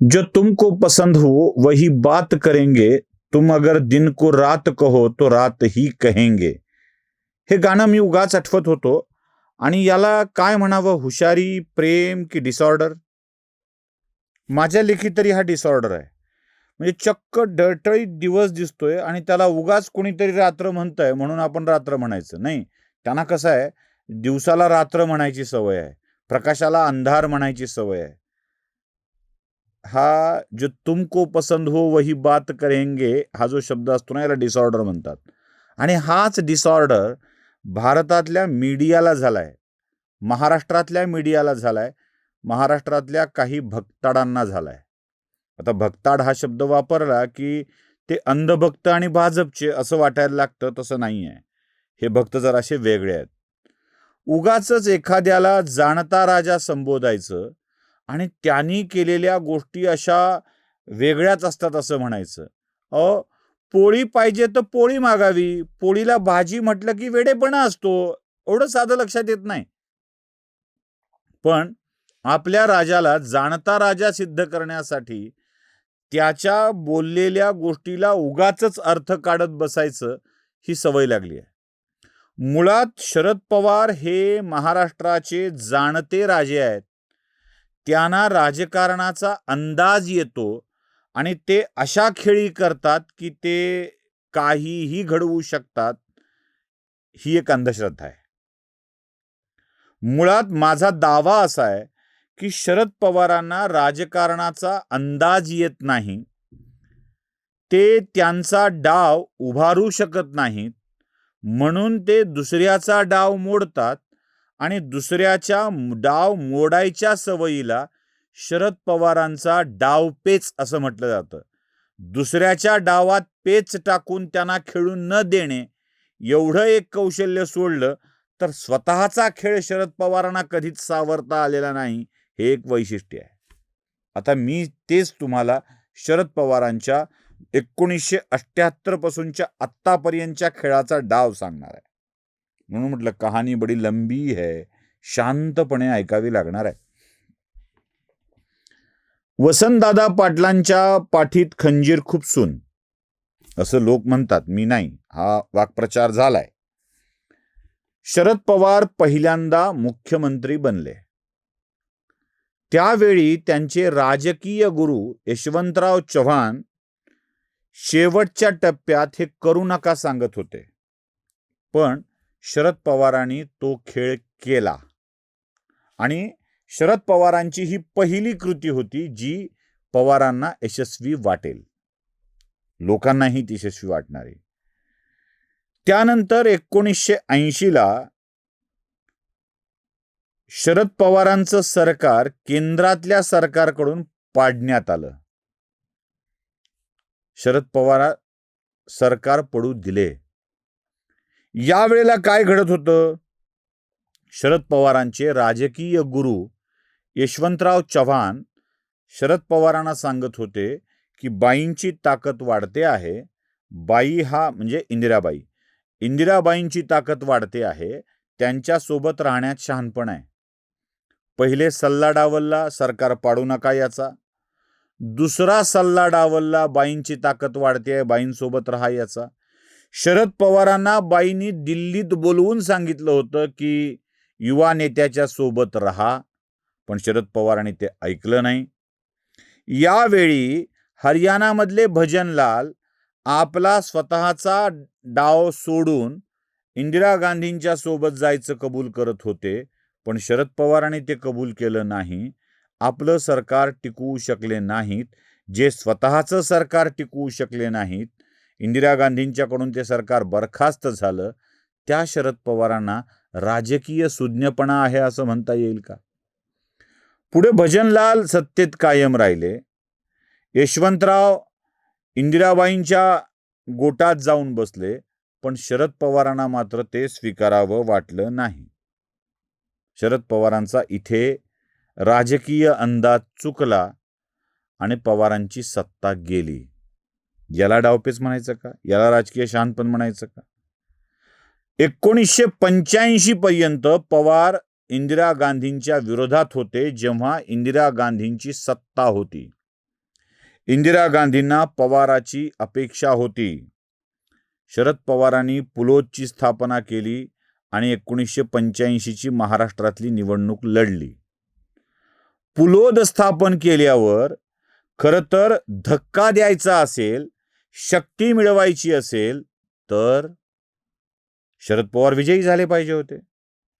जो तुमको पसंद हो वही बात करेंगे। तुम अगर दिन को रात कहो तो रात ही कहेंगे। हे गाणं मी उगाच आठवत होतो. आणि याला काय म्हणावं? हुशारी प्रेम की डिसऑर्डर माझ्या लेखी तरी हा डिसऑर्डर आहे. म्हणजे चक्क डळटळीत दिवस दिसतोय आणि त्याला उगाच कोणीतरी रात्र म्हणतंय म्हणून आपण रात्र म्हणायचं. नाही त्यांना कसं आहे? दिवसाला रात्र म्हणायची सवय आहे. प्रकाशाला अंधार म्हणायची सवय आहे. हा जो तुमको पसंद हो वही बात करेंगे हा जो शब्द असतो ना याला डिसऑर्डर म्हणतात. आणि हाच डिसऑर्डर भारतातल्या मीडियाला झालाय. महाराष्ट्रातल्या मीडियाला झालाय. महाराष्ट्रातल्या काही भक्ताडांना झालाय. आता भक्ताड हा शब्द वापरला की ते अंधभक्त आणि भाजपचे असं वाटायला लागतं तसं नाही आहे हे भक्त जर असे वेगळे आहेत. उगाच एखाद्याला जाणता राजा संबोधायचं आणि त्यांनी केलेल्या गोष्टी अशा वेगळ्याच असतात असं म्हणायचं. अ पोळी पाहिजे तर पोळी मागावी. पोळीला भाजी म्हटलं की वेडेपणा असतो. एवढं साधं लक्षात येत नाही. पण आपल्या राजाला जाणता राजा सिद्ध करण्यासाठी त्याच्या बोललेल्या गोष्टीला उगाच अर्थ काढत बसायचं ही सवय लागली आहे. मुळात शरद पवार हे महाराष्ट्राचे जाणते राजे आहेत. त्यांना राजकारणाचा अंदाज येतो आणि ते अशा खेळी करतात की ते काहीही घडवू शकतात ही एक अंधश्रद्धा आहे. मुळात माझा दावा असा आहे की शरद पवारांना राजकारणाचा अंदाज येत नाही ते त्यांचा डाव उभारू शकत नाहीत म्हणून ते दुसऱ्याचा डाव मोडतात आणि दुसऱ्याच्या डाव मोडायच्या सवयीला शरद पवारांचा डाव पेच असं म्हटलं जातं. दुसऱ्याच्या डावात पेच टाकून त्यांना खेळून न देणे एवढं एक कौशल्य सोडलं तर स्वतःचा खेळ शरद पवारांना कधीच सावरता आलेला नाही हे एक वैशिष्ट्य आहे. आता मी तेच तुम्हाला शरद पवारांच्या एकोणीसशे अठ्ठ्याहत्तर पासूनच्या आत्तापर्यंतच्या खेळाचा डाव सांगणार आहे. म्हणून म्हटलं कहाणी बडी लंबी है शांतपणे ऐकावी लागणार आहे. वसंतदादा पाटलांच्या पाठीत खंजीर खुपसून असं लोक म्हणतात मी नाही हा वाक्प्रचार झालाय. शरद पवार पहिल्यांदा मुख्यमंत्री बनले. त्यावेळी त्यांचे राजकीय गुरु यशवंतराव चव्हाण शेवटच्या टप्प्यात हे करू नका सांगत होते. पण शरद पवारांनी तो खेळ केला. आणि शरद पवारांची ही पहिली कृती होती जी पवारांना यशस्वी वाटेल. लोकांनाही ती यशस्वी वाटणारी. त्यानंतर एकोणीसशे ऐंशीला शरद पवारांचं सरकार केंद्रातल्या सरकारकडून पाडण्यात आलं. शरद पवार सरकार पडू दिले. यावेळेला काय घडत होतं? शरद पवारांचे राजकीय गुरु यशवंतराव चव्हाण शरद पवारांना सांगत होते की बाईंची ताकद वाढते आहे. बाई हा म्हणजे इंदिराबाई. इंदिराबाईंची ताकद वाढते आहे. त्यांच्यासोबत राहण्यात शहाणपण आहे. पहिले सल्ला डावलला सरकार पाडू नका याचा. दुसरा सल्ला डावलला बाईंची ताकद वाढते आहे बाईंसोबत राहा याचा. शरद पवारांना बाईंनी दिल्लीत बोलवून सांगितलं होतं की युवा नेत्याच्या सोबत राहा पण शरद पवारांनी ते ऐकलं नाही. यावेळी हरियाणामधले भजनलाल आपला स्वतःचा डाव सोडून इंदिरा गांधींच्या सोबत जायचं कबूल करत होते पण शरद पवारांनी ते कबूल केलं नाही. आपलं सरकार टिकवू शकले नाहीत. जे स्वतःचं सरकार टिकवू शकले नाहीत इंदिरा गांधींच्याकडून ते सरकार बरखास्त झालं त्या शरद पवारांना राजकीय सुज्ञपणा आहे असं म्हणता येईल का? पुढे भजनलाल सत्तेत कायम राहिले. यशवंतराव इंदिराबाईंच्या गोटात जाऊन बसले पण शरद पवारांना मात्र ते स्वीकारावं वाटलं नाही. शरद पवारांचा इथे राजकीय अंदाज चुकला आणि पवारांची सत्ता गेली. याला डावपेच म्हणायचं का? याला राजकीय शांतपण म्हणायचं का? एकोणीसशे पंच्याऐंशी पर्यंत पवार इंदिरा गांधींच्या विरोधात होते जेव्हा इंदिरा गांधींची सत्ता होती. इंदिरा गांधींना पवाराची अपेक्षा होती. शरद पवारांनी पुलोदची स्थापना केली आणि एकोणीसशे पंच्याऐंशीची महाराष्ट्रातली निवडणूक लढली. पुलोद स्थापन केल्यावर खरं तर धक्का द्यायचा असेल शक्ती मिळवायची असेल तर शरद पवार विजयी झाले पाहिजे होते.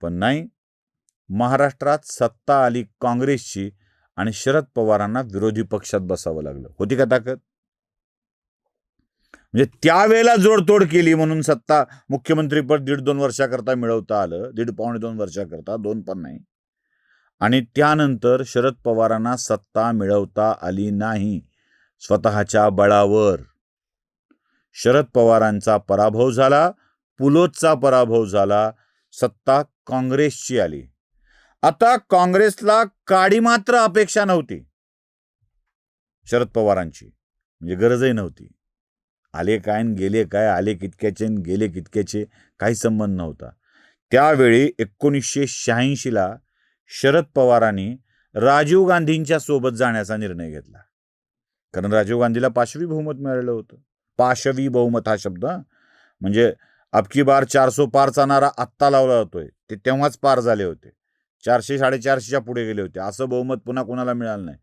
पण नाही महाराष्ट्रात सत्ता आली काँग्रेसची आणि शरद पवारांना विरोधी पक्षात बसावं लागलं. होती का ताकद? म्हणजे त्यावेळेला जोडतोड केली म्हणून सत्ता मुख्यमंत्रीपद दीड दोन वर्षाकरता मिळवता आलं दीड पावणे दोन वर्षाकरता दोन पण नाही. आणि त्यानंतर शरद पवारांना सत्ता मिळवता आली नाही स्वतःच्या बळावर. शरद पवारांचा पराभव झाला पुलोतचा पराभव झाला सत्ता काँग्रेसची आली. आता काँग्रेसला काडी मात्र अपेक्षा नव्हती. शरद पवारांची. म्हणजे गरजही नव्हती. आले काय गेले काय आले कितक्याचे गेले कितक्याचे काही संबंध नव्हता. त्यावेळी एकोणीसशे शहाऐंशीला शरद पवारांनी राजीव गांधींच्या सोबत जाण्याचा निर्णय घेतला. कारण राजीव गांधीला पाशवी बहुमत मिळालं होतं. पाशवी बहुमत हा शब्द म्हणजे अबकी बार चारसो पार चालणारा आत्ता लावला जातोय. ते तेव्हाच पार झाले होते. चारशे साडेचारशेच्या पुढे गेले होते. असं बहुमत पुन्हा कोणाला मिळालं नाही.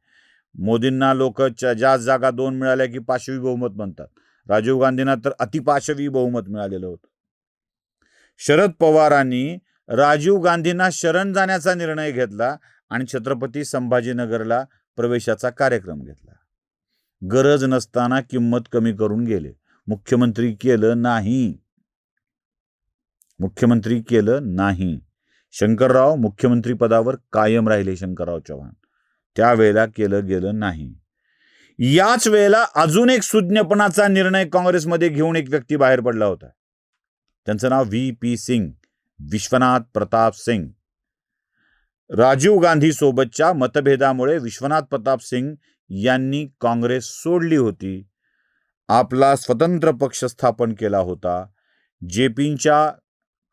मोदींना लोक ज्या जागा दोन मिळाल्या की पाशवी बहुमत म्हणतात. राजीव गांधींना तर अतिपाशवी बहुमत मिळालेलं होतं. शरद पवारांनी राजीव गांधींना शरण जाण्याचा निर्णय घेतला आणि छत्रपती संभाजीनगरला प्रवेशाचा कार्यक्रम घेतला. गरज नसताना किंमत कमी करून गेले. मुख्यमंत्री केलं नाही. मुख्यमंत्री केलं नाही. शंकरराव मुख्यमंत्री पदावर कायम राहिले शंकरराव चव्हाण. त्यावेळेला केलं गेलं नाही. याच वेळेला अजून एक सुज्ञपणाचा निर्णय काँग्रेसमध्ये घेऊन एक व्यक्ती बाहेर पडला होता. त्यांचं नाव व्ही. पी. सिंग. विश्वनाथ प्रताप सिंग. राजीव गांधी सोबतच्या मतभेदामुळे विश्वनाथ प्रताप सिंग यांनी काँग्रेस सोडली होती. आपला स्वतंत्र पक्ष स्थापन केला होता. जे पींच्या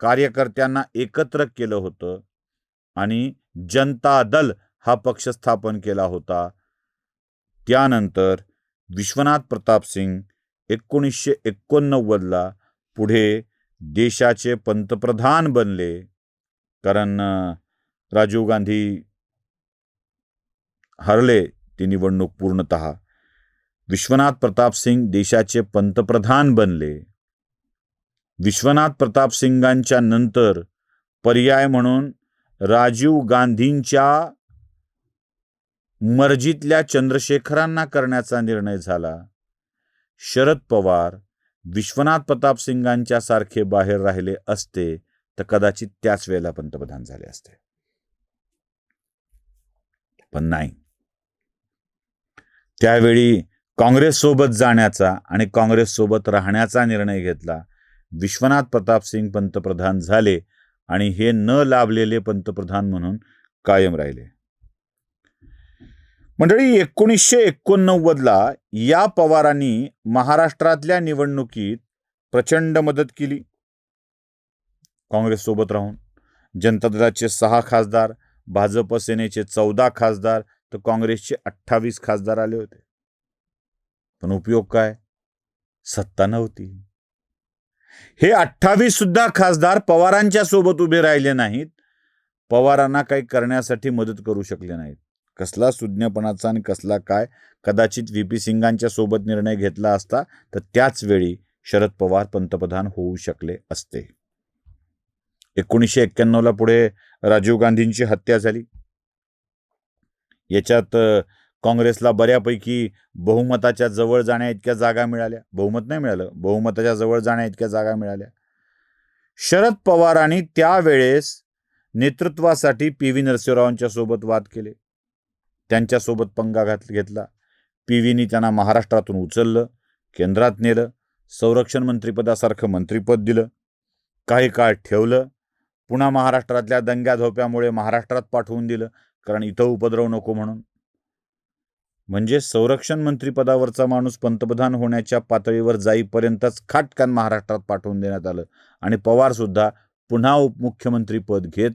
कार्यकर्त्यांना एकत्र केलं होतं. आणि जनता दल हा पक्ष स्थापन केला होता. त्यानंतर विश्वनाथ प्रताप सिंग एकोणीसशे एकोणनव्वदला पुढे देशाचे पंतप्रधान बनले. कारण राजीव गांधी हरले. ती निवडणूक पूर्णत विश्वनाथ प्रताप सिंग देशाचे पंतप्रधान बनले. विश्वनाथ प्रताप सिंगांच्या नंतर पर्याय म्हणून राजीव गांधींच्या मर्जीतल्या चंद्रशेखरांना करण्याचा निर्णय झाला. शरद पवार विश्वनाथ प्रताप सिंगांच्या सारखे बाहेर राहिले असते तर कदाचित त्याच वेळेला पंतप्रधान झाले असते. पण नाही. त्यावेळी काँग्रेससोबत जाण्याचा आणि काँग्रेससोबत राहण्याचा निर्णय घेतला. विश्वनाथ प्रताप सिंग पंतप्रधान झाले आणि हे न लाभलेले पंतप्रधान म्हणून कायम राहिले. मंडळी एकोणीसशे एकोणनव्वदला या पवारांनी महाराष्ट्रातल्या निवडणुकीत प्रचंड मदत केली. काँग्रेससोबत राहून जनता दलाचे सहा खासदार भाजप सेनेचे चौदा खासदार तर काँग्रेसचे अठ्ठावीस खासदार आले होते. पण उपयोग काय? सत्ता नव्हती. हे अठ्ठावीस सुद्धा खासदार पवारांच्या सोबत उभे राहिले नाहीत. पवारांना काही करण्यासाठी मदत करू शकले नाहीत. कसला सुज्ञपणाचा आणि कसला काय? कदाचित व्ही. पी. सिंगांच्या सोबत निर्णय घेतला असता तर त्याच वेळी शरद पवार पंतप्रधान होऊ शकले असते. एकोणीसशे एक्क्याण्णवला पुढे राजीव गांधींची हत्या झाली. याच्यात काँग्रेसला बऱ्यापैकी बहुमताच्या जवळ जाण्या इतक्या जागा मिळाल्या. बहुमत नाही मिळालं. बहुमताच्या जवळ जाण्या इतक्या जागा मिळाल्या. शरद पवारांनी त्यावेळेस नेतृत्वासाठी पी व्ही नरसिंहरावांच्या सोबत वाद केले. त्यांच्यासोबत पंगा घात घेतला. पी व्हीनी त्यांना महाराष्ट्रातून उचललं केंद्रात नेलं संरक्षण मंत्रिपदासारखं मंत्रिपद दिलं काही काळ ठेवलं पुन्हा महाराष्ट्रातल्या दंग्या धोप्यामुळे महाराष्ट्रात पाठवून दिलं. कारण इथं उपद्रव नको म्हणून. म्हणजे संरक्षण मंत्रीपदावरचा माणूस पंतप्रधान होण्याच्या पातळीवर जाईपर्यंतच खाटकान महाराष्ट्रात पाठवून देण्यात आलं. आणि पवारसुद्धा पुन्हा उपमुख्यमंत्री पद घेत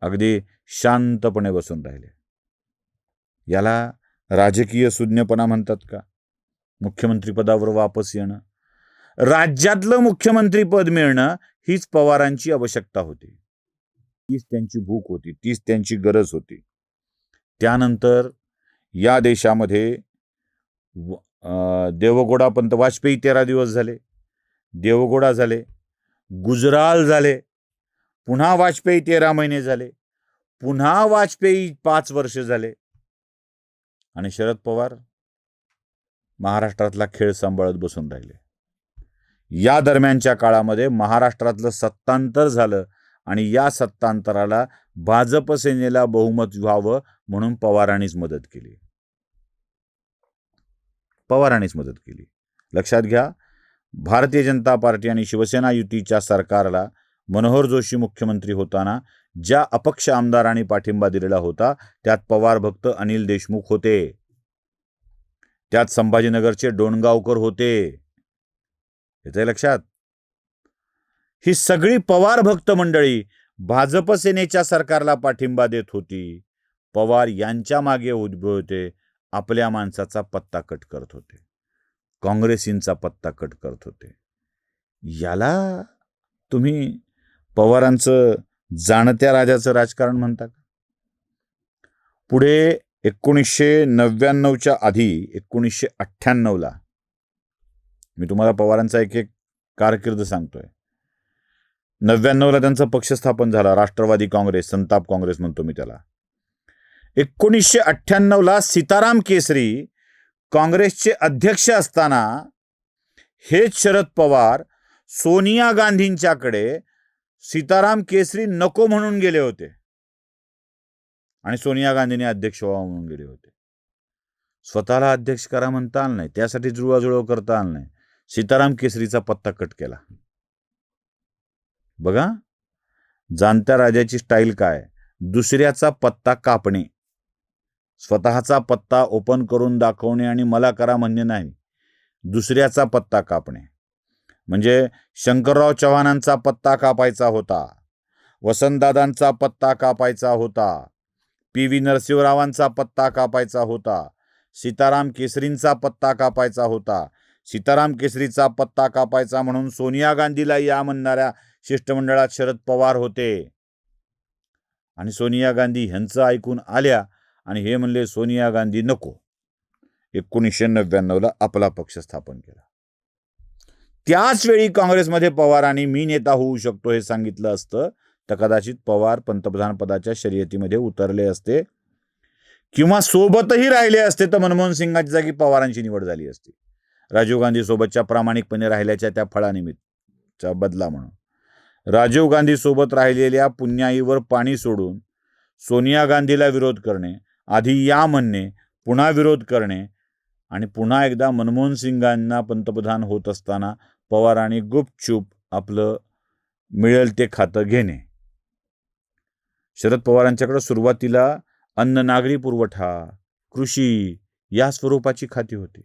अगदी शांतपणे बसून राहिले. याला राजकीय सुज्ञपणा म्हणतात का? मुख्यमंत्रीपदावर वापस येणं. राज्यातलं मुख्यमंत्रीपद मिळणं हीच पवारांची आवश्यकता होती. तीच त्यांची भूक होती तीच त्यांची गरज होती. त्यानंतर या देशामध्ये व- अं, पंत वाजपेयी तेरा दिवस झाले देवगोडा झाले गुजराल झाले पुन्हा वाजपेयी तेरा महिने झाले पुन्हा वाजपेयी पाच वर्ष झाले. आणि शरद पवार महाराष्ट्रातला खेळ सांभाळत बसून राहिले. या दरम्यानच्या काळामध्ये महाराष्ट्रातलं सत्तांतर झालं आणि या सत्तांतराला भाजप सेनेला बहुमत व्हावं म्हणून पवारांनीच मदत केली. पवारांनीच मदत केली. लक्षात घ्या भारतीय जनता पार्टी आणि शिवसेना युतीच्या सरकारला मनोहर जोशी मुख्यमंत्री होताना ज्या अपक्ष आमदारांनी पाठिंबा दिलेला होता त्यात पवार भक्त अनिल देशमुख होते. त्यात संभाजीनगरचे डोणगावकर होते. येते लक्षात? ही सगळी पवार भक्त मंडळी भाजप सेनेच्या सरकारला पाठिंबा देत होती. पवार यांच्या मागे उद्भवते आपल्या माणसाचा पत्ता कट करत होते. काँग्रेसींचा पत्ता कट करत होते. याला तुम्ही पवारांचं जाणत्या राजाचं राजकारण म्हणता का? पुढे एकोणीसशे नव्याण्णवच्या आधी एकोणीसशे अठ्ठ्याण्णवला मी तुम्हाला पवारांचा एक एक कारकीर्द सांगतोय. नव्याण्णवला त्यांचा पक्ष स्थापन झाला. राष्ट्रवादी काँग्रेस संताप काँग्रेस म्हणतो मी त्याला. एकोणीसशे अठ्ठ्याण्णवला सीताराम केसरी काँग्रेसचे अध्यक्ष असताना हेच शरद पवार सोनिया गांधींच्याकडे सीताराम केसरी नको म्हणून गेले होते. आणि सोनिया गांधीने अध्यक्ष व्हावं म्हणून गेले होते. स्वतःला अध्यक्ष करा म्हणता आलं नाही. त्यासाठी जुळवाजुळव करता आलं नाही. सीताराम केसरीचा पत्ता कट केला. बघा. जाणत्या राजाची स्टाईल काय? दुसऱ्याचा पत्ता कापणे. स्वतःचा पत्ता ओपन करून दाखवणे आणि मला करा म्हणणे नाही. दुसऱ्याचा पत्ता कापणे. म्हणजे शंकरराव चव्हाणांचा पत्ता कापायचा होता. वसंतदादांचा पत्ता कापायचा होता. पी. व्ही. नरसिंहरावांचा पत्ता कापायचा होता. सीताराम केसरींचा पत्ता कापायचा होता. सीताराम केसरीचा पत्ता कापायचा म्हणून सोनिया गांधीला या म्हणणाऱ्या शिष्टमंडळात शरद पवार होते. आणि सोनिया गांधी ह्यांचं ऐकून आल्या आणि हे म्हणले सोनिया गांधी नको. एकोणीसशे नव्याण्णवला आपला पक्ष स्थापन केला. त्याच वेळी काँग्रेसमध्ये पवारांनी मी नेता होऊ शकतो हे सांगितलं असतं तर कदाचित पवार पंतप्रधान पदाच्या शर्यतीमध्ये उतरले असते किंवा सोबतही राहिले असते तर मनमोहन सिंगाची जागी पवारांची निवड झाली असती. राजीव गांधी सोबतच्या प्रामाणिकपणे राहिल्याच्या त्या फळानिमित्तच्या बदला म्हणून. राजीव गांधी सोबत राहिलेल्या पुण्याईवर पाणी सोडून सोनिया गांधीला विरोध करणे आधी या म्हणणे पुन्हा विरोध करणे आणि पुन्हा एकदा मनमोहन सिंगांना पंतप्रधान होत असताना पवारांनी गुपचूप आपलं मिळेल ते खातं घेणे. शरद पवारांच्याकडे सुरुवातीला अन्न नागरी पुरवठा कृषी या स्वरूपाची खाती होती.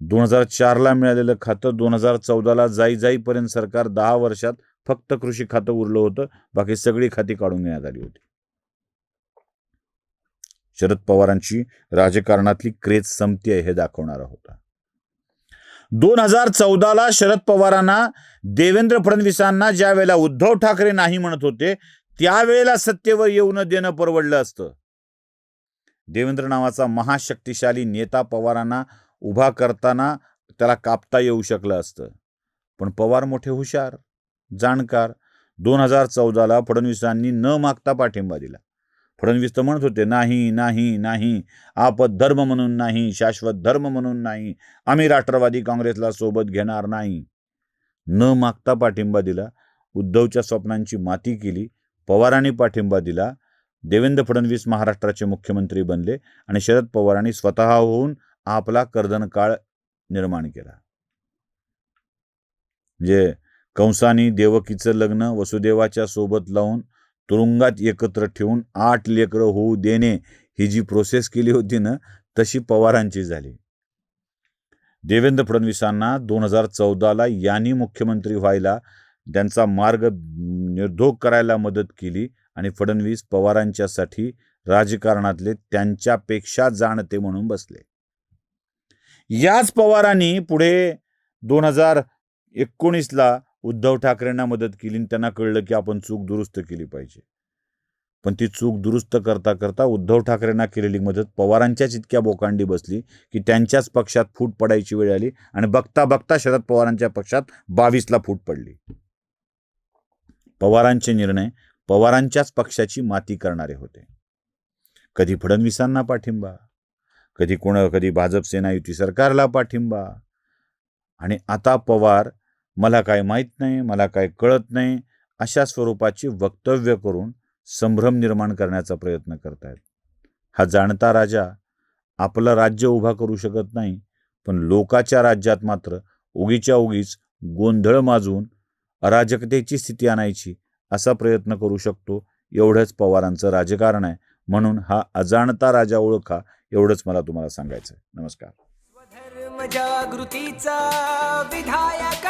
दोन हजार चारला मिळालेलं खातं दोन हजार चौदाला जाई जाईपर्यंत सरकार दहा वर्षात फक्त कृषी खातं उरलं होतं. बाकी सगळी खाती काढून घेण्यात आली होती. शरद पवारांची राजकारणातली क्रेज संपती आहे हे दाखवणारा होता दोन हजार चौदाला शरद पवारांना देवेंद्र फडणवीसांना ज्या वेळेला उद्धव ठाकरे नाही म्हणत होते त्यावेळेला सत्तेवर येऊ न देणं परवडलं असतं. देवेंद्र नावाचा महाशक्तिशाली नेता पवारांना उभा करताना त्याला कापता येऊ शकलं असतं. पण पवार मोठे हुशार जाणकार. दोन हजार चौदाला फडणवीसांनी न मागता पाठिंबा दिला. फडणवीस तर म्हणत होते नाही नाही नाही. आपत धर्म म्हणून नाही शाश्वत धर्म म्हणून नाही. आम्ही राष्ट्रवादी काँग्रेसला सोबत घेणार नाही. न मागता पाठिंबा दिला. उद्धवच्या स्वप्नांची माती केली. पवारांनी पाठिंबा दिला. देवेंद्र फडणवीस महाराष्ट्राचे मुख्यमंत्री बनले आणि शरद पवारांनी स्वतः होऊन आपला कर्दन काळ निर्माण केला. म्हणजे कंसानी देवकीचं लग्न वसुदेवाच्या सोबत लावून तुरुंगात एकत्र ठेवून आठ लेकरं होऊ देणे ही जी प्रोसेस केली होती ना तशी पवारांची झाली. देवेंद्र फडणवीसांना दोन हजार चौदाला यांनी मुख्यमंत्री व्हायला त्यांचा मार्ग निर्धोक करायला मदत केली आणि फडणवीस पवारांच्यासाठी राजकारणातले त्यांच्यापेक्षा जाणते म्हणून बसले. याच पवारांनी पुढे दोन हजार एकोणीसला उद्धव ठाकरेंना मदत केली आणि त्यांना कळलं की आपण चूक दुरुस्त केली पाहिजे. पण ती चूक दुरुस्त करता करता उद्धव ठाकरेंना केलेली मदत पवारांच्याच इतक्या बोकांडी बसली की त्यांच्याच पक्षात फूट पडायची वेळ आली आणि बघता बघता शरद पवारांच्या पक्षात बावीसला फूट पडली. पवारांचे निर्णय पवारांच्याच पक्षाची माती करणारे होते. कधी फडणवीसांना पाठिंबा? कधी कोण कधी भाजप सेना युती सरकारला पाठिंबा. आणि आता पवार मला काय माहीत नाही मला काय कळत नाही अशा स्वरूपाची वक्तव्य करून संभ्रम निर्माण करण्याचा प्रयत्न करतायत. हा जाणता राजा आपलं राज्य उभा करू शकत नाही पण लोकाच्या राज्यात मात्र उगीच्या उगीच गोंधळ माजून अराजकतेची स्थिती आणायची असा प्रयत्न करू शकतो एवढंच पवारांचं राजकारण आहे. म्हणून हा अजाणता राजा ओळखा एवढंच मला तुम्हाला सांगायचं आहे नमस्कार जागृतीचा विधायक